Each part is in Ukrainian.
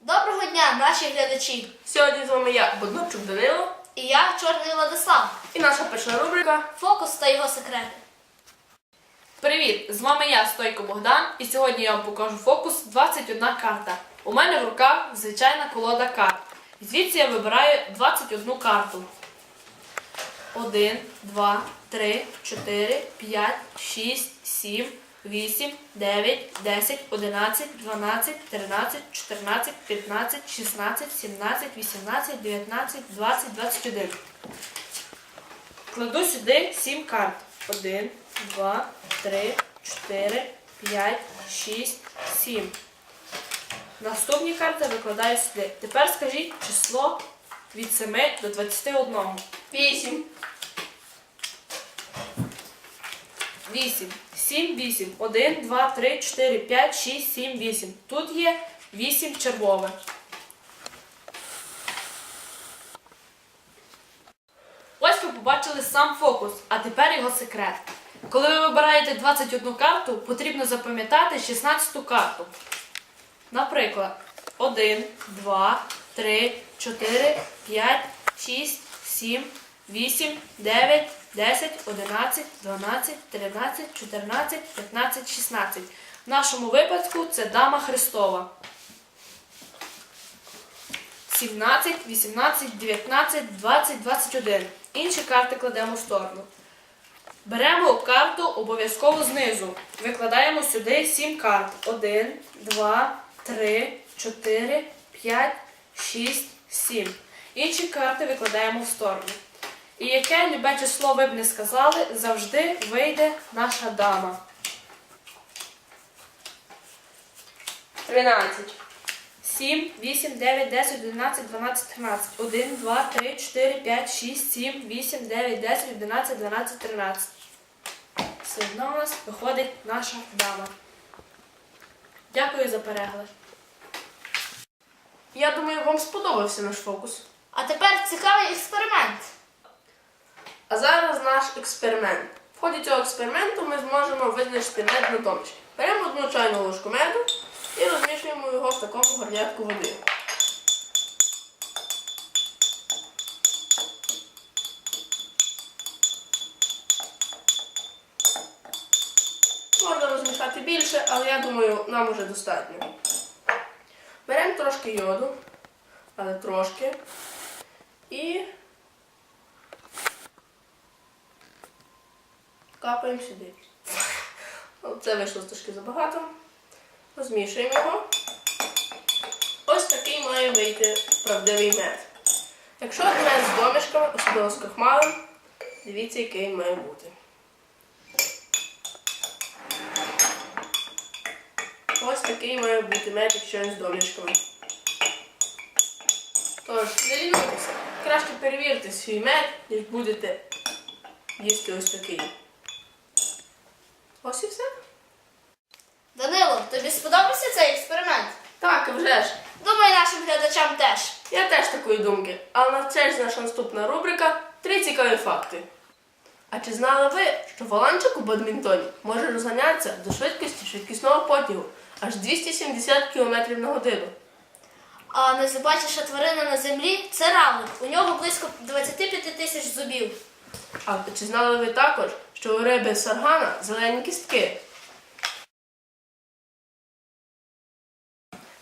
Доброго дня, наші глядачі! Сьогодні з вами я, Боднарчук Данило, І я Чорний Владислав. і наша перша рубрика. Фокус та його секрети. Привіт! З вами я, Стойко Богдан, і сьогодні я вам покажу фокус 21 карта. У мене в руках звичайна колода карт. Звідси я вибираю 21 карту. 1, 2, 3, 4, 5, 6, 7, 8, 9, 10, 11, 12, 13, 14, 15, 16, 17, 18, 19, 20, 21. Кладу сюди 7 карт. 1, 2, 3, 4, 5, 6, 7. Наступні карти викладаю сюди. Тепер скажіть число від 7 до 21. 8. 8. 7, 8. 1, 2, 3, 4, 5, 6, 7, 8. Тут є 8 червове. Ось ви побачили сам фокус, а тепер його секрет. Коли ви вибираєте 21 карту, потрібно запам'ятати 16 карту. Наприклад, 1, 2, 3, 4, 5, 6, 7, 8, 9, 10, 11, 12, 13, 14, 15, 16. В нашому випадку це Дама Христова. 17, 18, 19, 20, 21. Інші карти кладемо в сторону. Беремо карту обов'язково знизу. Викладаємо сюди 7 карт. 1, 2, 3, 4, 5, 6, 7. Інші карти викладаємо в сторону. І яке любе число ви б не сказали, завжди вийде наша дама. 13. 7, 8, 9, 10, 11, 12, 13. 1, 2, 3, 4, 5, 6, 7, 8, 9, 10, 11, 12, 13. Все одно у нас виходить наша дама. Дякую за перегляд. Я думаю, вам сподобався наш фокус. А тепер цікавий експеримент. А зараз наш експеримент. В ході цього експерименту ми зможемо визначити мед на доміші. Беремо одну чайну ложку меду і розмішуємо його в такому горнятку води. Можна розмішати більше, але я думаю, нам уже достатньо. Беремо трошки йоду, але трошки. І капаємо сюди. Це вийшло трошки забагато. Розмішуємо його. Ось такий має вийти правдивий мед. Якщо мед з домішками, особливо з крахмалем, дивіться, який має бути. Ось такий має бути мед, якщо він з домішками. Тож, не лінуйтеся. Краще перевірте свій мед, ніж будете їсти ось такий. Ось і все. Данило, тобі сподобався цей експеримент? Так, вже ж. Думаю, нашим глядачам теж. Я теж такої думки. Але на це ж наша наступна рубрика Три цікаві факти. А чи знали ви, що валанчик у бадмінтоні може розганятися до швидкості швидкісного потягу аж 270 км на годину? А найзабачіша тварина на землі це равлик. У нього близько 25 тисяч зубів. А чи знали ви також, що у риби саргана зелені кістки?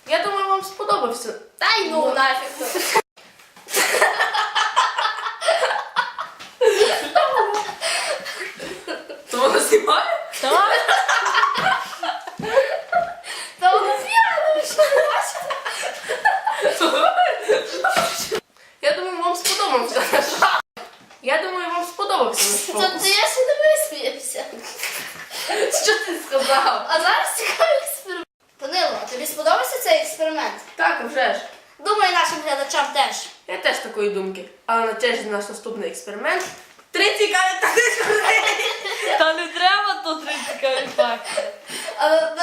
Я думаю, вам сподобався. Та й ну нафіг. То воно знімає? Так? Та воно фіалове, що ви бачите? Я думаю, вам сподобався. Я думаю, вам ти я ще не висміявся. Що ти сказав? А зараз цікавий експеримент. Данило, а тобі сподобався цей експеримент? Так, вже ж. Думаю, нашим глядачам теж. Я теж такої думки. Але на черзі наш наступний експеримент. Три цікаві та Та не треба то три цікаві факти. Але